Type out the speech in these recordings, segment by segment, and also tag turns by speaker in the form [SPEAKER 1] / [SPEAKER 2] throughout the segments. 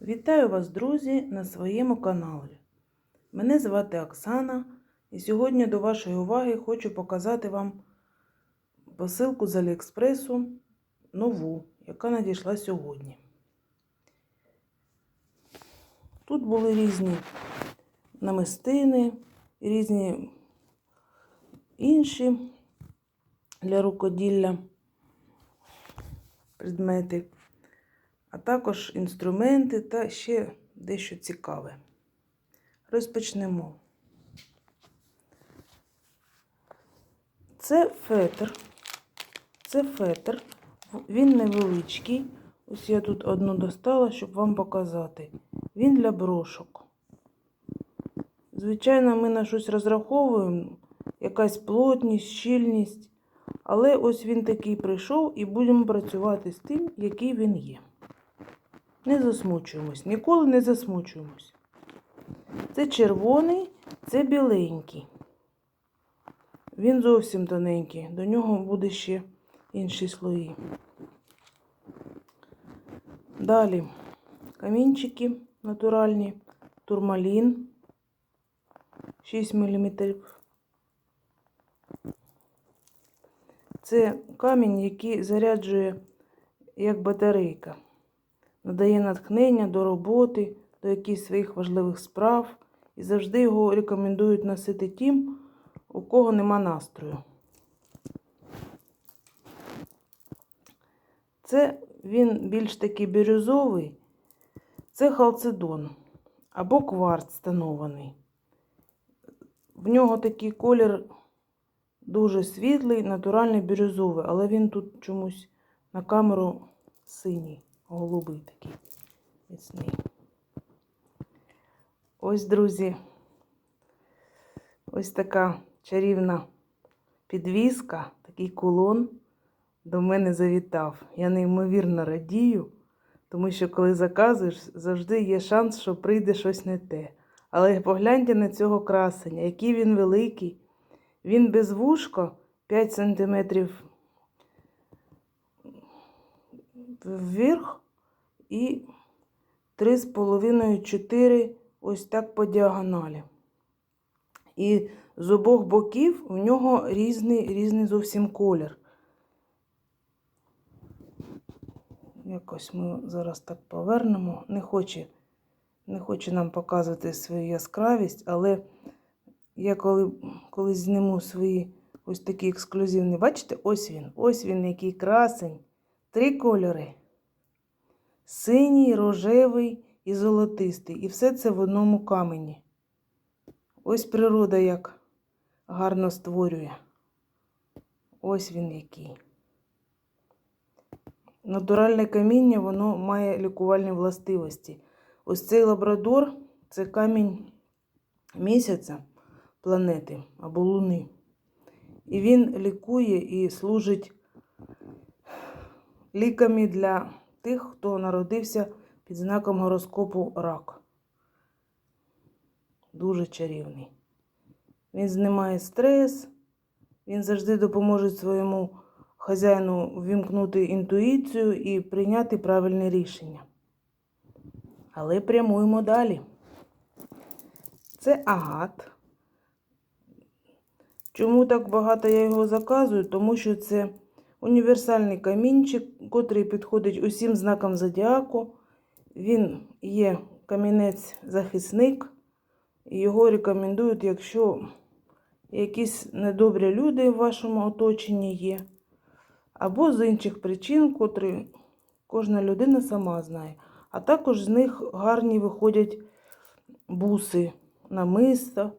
[SPEAKER 1] Вітаю вас, друзі, на своєму каналі. Мене звати Оксана, і сьогодні до вашої уваги хочу показати вам посилку з Аліекспресу нову, яка надійшла сьогодні. Тут були різні намистини, різні інші для рукоділля предмети а також інструменти та ще дещо цікаве. Розпочнемо. Це фетр. Це фетр. Він невеличкий. Ось я тут одну достала, щоб вам показати. Він для брошок. Звичайно, ми на щось розраховуємо, якась плотність, щільність. Але ось він такий прийшов і будемо працювати з тим, який він є. Не засмучуємось, ніколи не засмучуємось. Це червоний, це біленький. Він зовсім тоненький, до нього буде ще інші слої. Далі камінчики натуральні, турмалін 6 мм. Це камінь, який заряджує як батарейка надає натхнення до роботи, до якихось своїх важливих справ. І завжди його рекомендують носити тим, у кого нема настрою. Це він більш такий бірюзовий, це халцедон або кварц станований. В нього такий колір дуже світлий, натуральний бірюзовий, але він тут чомусь на камеру синій голубий такий міцний. Ось, друзі, ось така чарівна підвіска, такий кулон до мене завітав. Я неймовірно радію, тому що, коли заказуєш, завжди є шанс, що прийде щось не те. Але погляньте на цього красення, який він великий. Він без вушка 5 см вверх і 3,5-4 ось так по діагоналі. І з обох боків в нього різний різний зовсім колір. Якось ми зараз так повернемо. Не хоче, не хоче нам показувати свою яскравість, але я коли, коли зніму свої ось такі ексклюзивні, бачите, ось він, ось він, який красень. Три кольори синій, рожевий і золотистий. І все це в одному камені. Ось природа як гарно створює. Ось він який. Натуральне каміння, воно має лікувальні властивості. Ось цей лабрадор це камінь місяця планети або Луни. І він лікує і служить ліками для тих, хто народився під знаком гороскопу рак. Дуже чарівний. Він знімає стрес, він завжди допоможе своєму хазяїну ввімкнути інтуїцію і прийняти правильне рішення. Але прямуємо далі. Це агат. Чому так багато я його заказую? Тому що це універсальний камінчик, котрий підходить усім знакам зодіаку. Він є камінець-захисник. Його рекомендують, якщо якісь недобрі люди в вашому оточенні є. Або з інших причин, котрі кожна людина сама знає. А також з них гарні виходять буси, намиста,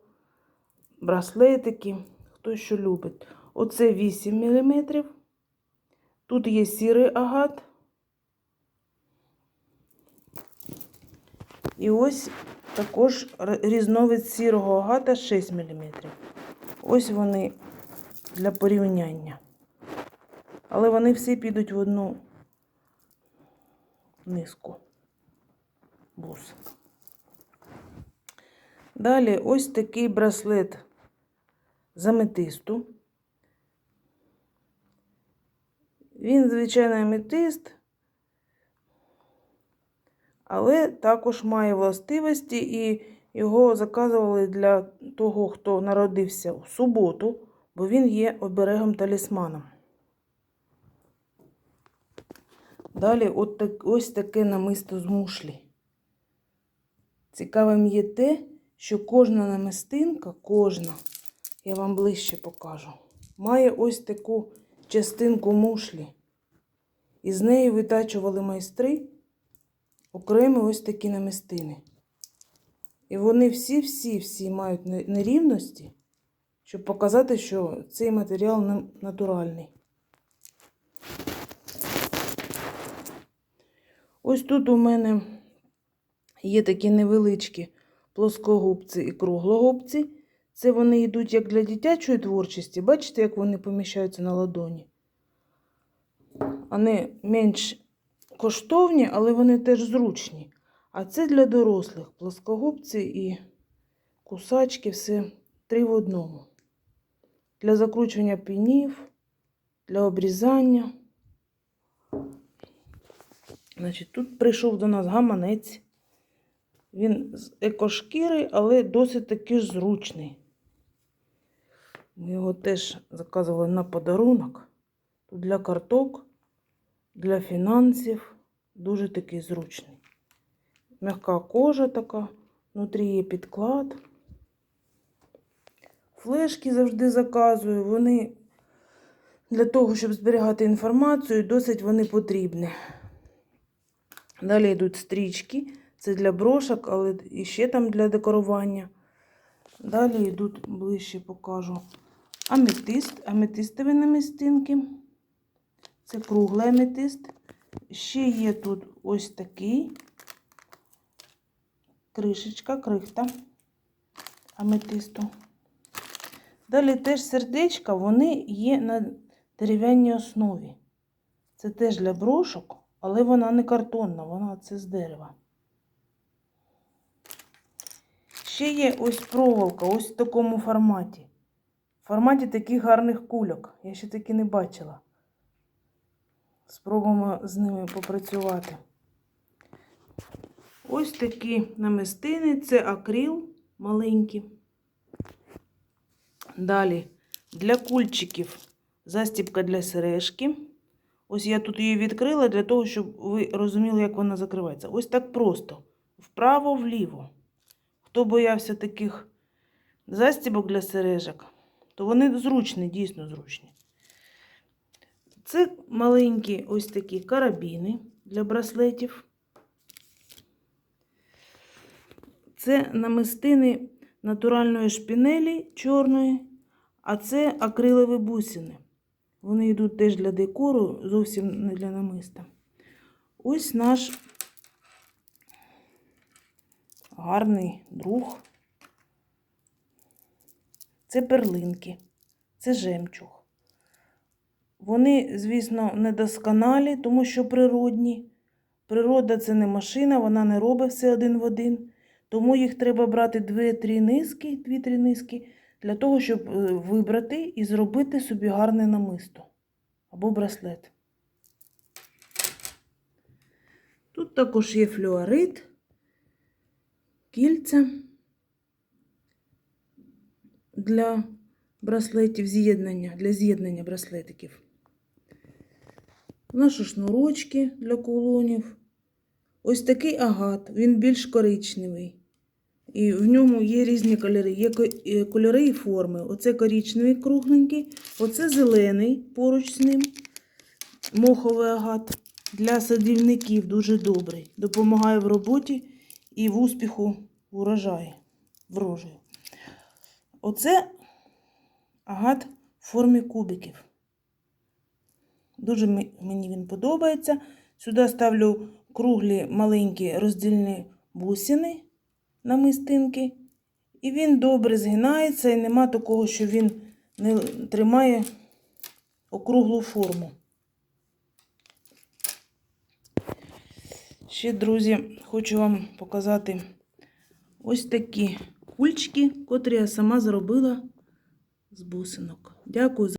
[SPEAKER 1] браслетики, хто що любить. Оце 8 мм. Тут є сірий агат. І ось також різновид сірого агата 6 мм. Ось вони для порівняння. Але вони всі підуть в одну низку бус. Далі ось такий браслет з аметисту. Він, звичайно, аметист, але також має властивості і його заказували для того, хто народився у суботу, бо він є оберегом талісманом. Далі от так, ось таке намисто з мушлі. Цікавим є те, що кожна намистинка, кожна, я вам ближче покажу, має ось таку частинку мушлі. І з неї витачували майстри окремі ось такі намистини. І вони всі-всі-всі мають нерівності, щоб показати, що цей матеріал натуральний. Ось тут у мене є такі невеличкі плоскогубці і круглогубці. Це вони йдуть як для дитячої творчості. Бачите, як вони поміщаються на ладоні? Вони менш коштовні, але вони теж зручні. А це для дорослих плоскогубці і кусачки, все три в одному. Для закручування пінів, для обрізання. Значить, тут прийшов до нас гаманець. Він з екошкіри, але досить таки зручний. Ми його теж заказували на подарунок. Тут для карток, для фінансів. Дуже такий зручний. Мягка кожа така, внутрі є підклад. Флешки завжди заказую. Вони для того, щоб зберігати інформацію, досить вони потрібні. Далі йдуть стрічки. Це для брошок, але і ще там для декорування. Далі йдуть ближче покажу. Аметист, аметистові намістинки. Це круглий аметист. Ще є тут ось такий кришечка, крихта аметисту. Далі теж сердечка, вони є на дерев'яній основі. Це теж для брошок, але вона не картонна, вона це з дерева. Ще є ось проволока, ось в такому форматі. В форматі таких гарних кульок. Я ще таки не бачила. Спробуємо з ними попрацювати. Ось такі намистини. Це акрил маленький. Далі для кульчиків застібка для сережки. Ось я тут її відкрила для того, щоб ви розуміли, як вона закривається. Ось так просто. Вправо-вліво. Хто боявся таких застібок для сережок, то вони зручні, дійсно зручні. Це маленькі ось такі карабіни для браслетів. Це намистини натуральної шпінелі чорної, а це акрилові бусини. Вони йдуть теж для декору, зовсім не для намиста. Ось наш гарний друг. Це перлинки, це жемчуг. Вони, звісно, недосконалі, тому що природні. Природа це не машина, вона не робить все один в один. Тому їх треба брати дві-три низки, дві-три низки для того, щоб е, вибрати і зробити собі гарне намисто або браслет. Тут також є флюорит, кільця для браслетів з'єднання, для з'єднання браслетиків. Наші шнурочки для кулонів. Ось такий агат, він більш коричневий. І в ньому є різні кольори. Є е, кольори і форми. Оце коричневий кругленький, оце зелений поруч з ним. Моховий агат для садівників дуже добрий. Допомагає в роботі і в успіху в урожаї. Врожаю. Оце агат в формі кубиків. Дуже мені він подобається. Сюди ставлю круглі маленькі роздільні бусини намистинки. І він добре згинається, і нема такого, що він не тримає округлу форму. Ще, друзі, хочу вам показати ось такі кульчики, котрі я сама зробила з бусинок. Дякую за.